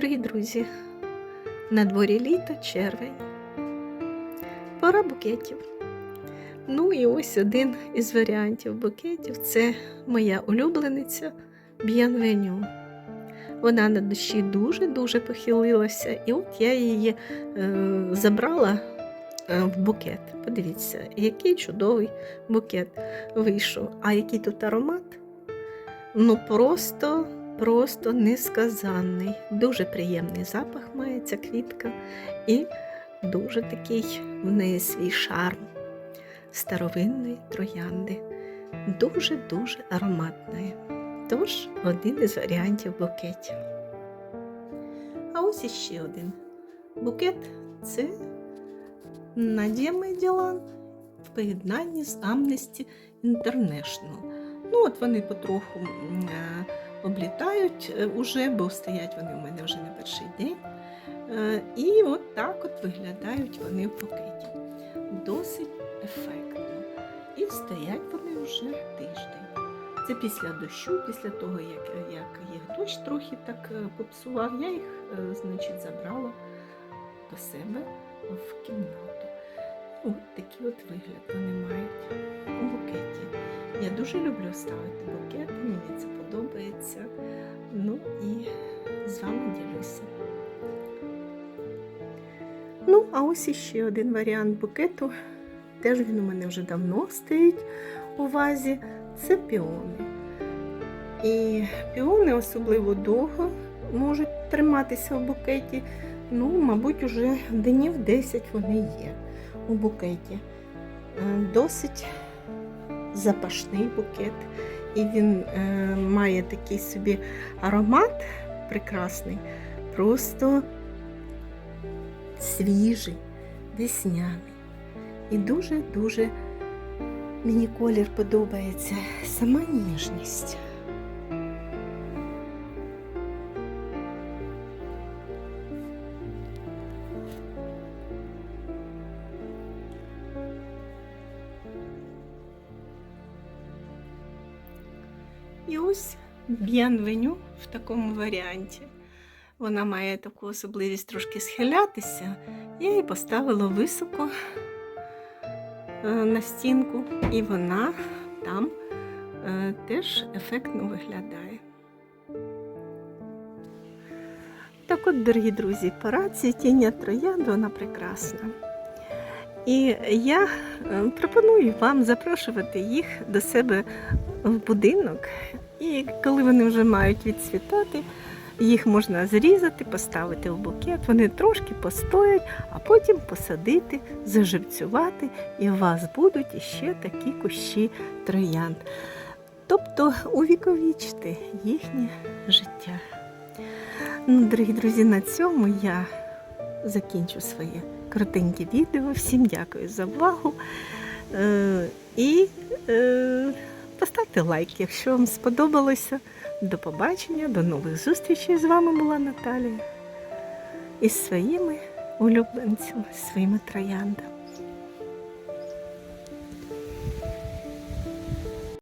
Дорогі друзі, на дворі літо червень. Пора букетів. Ну і ось один із варіантів букетів це моя улюблениця Б'янвеню. Вона на душі дуже-дуже похилилася, і от я її е, забрала е, в букет. Подивіться, який чудовий букет вийшов. А який тут аромат? Ну просто, просто несказанний. Дуже приємний запах має ця квітка і дуже такий в неї свій шарм старовинної троянди. Дуже-дуже ароматної. Тож один із варіантів букетів. А ось іще один букет це Надія Меділан в поєднанні з Amnesty International. Ну, от вони потроху е, облітають е, уже, бо стоять вони у мене вже не перший день. Е, І от так от виглядають вони в букеті. Досить ефектно. І стоять вони вже тиждень. Це після дощу, після того, як, як їх дощ трохи так е, попсував, я їх, значить, забрала до себе в кімнату. От такий от вигляд вони мають. Я дуже люблю ставити букети, мені це подобається. Ну і з вами ділюся. Ну, а ось іще один варіант букету. Теж він у мене вже давно стоїть у вазі. Це піони. І піони особливо довго можуть триматися в букеті. Ну, мабуть, уже днів 10 вони є у букеті. Е, Досить запашний букет. І він е, має такий собі аромат прекрасний, просто свіжий, весняний. І дуже-дуже мені колір подобається. Сама ніжність. І ось б'янвеню в такому варіанті. Вона має таку особливість трошки схилятися. Я її поставила високо е, на стінку, і вона там е, теж ефектно виглядає. Так от, дорогі друзі, пора цвітіння троянд, вона прекрасна. І я е, пропоную вам запрошувати їх до себе в будинок. І коли вони вже мають відцвітати, їх можна зрізати, поставити в букет, вони трошки постоять, а потім посадити, заживцювати, і у вас будуть іще такі кущі троянд. Тобто увіковічити їхнє життя. Ну, дорогі друзі, на цьому я закінчу своє коротеньке відео. Всім дякую за увагу. Е, і е, поставте лайк, якщо вам сподобалося. До побачення, до нових зустрічей. З вами була Наталія із своїми улюбленцями, своїми трояндами.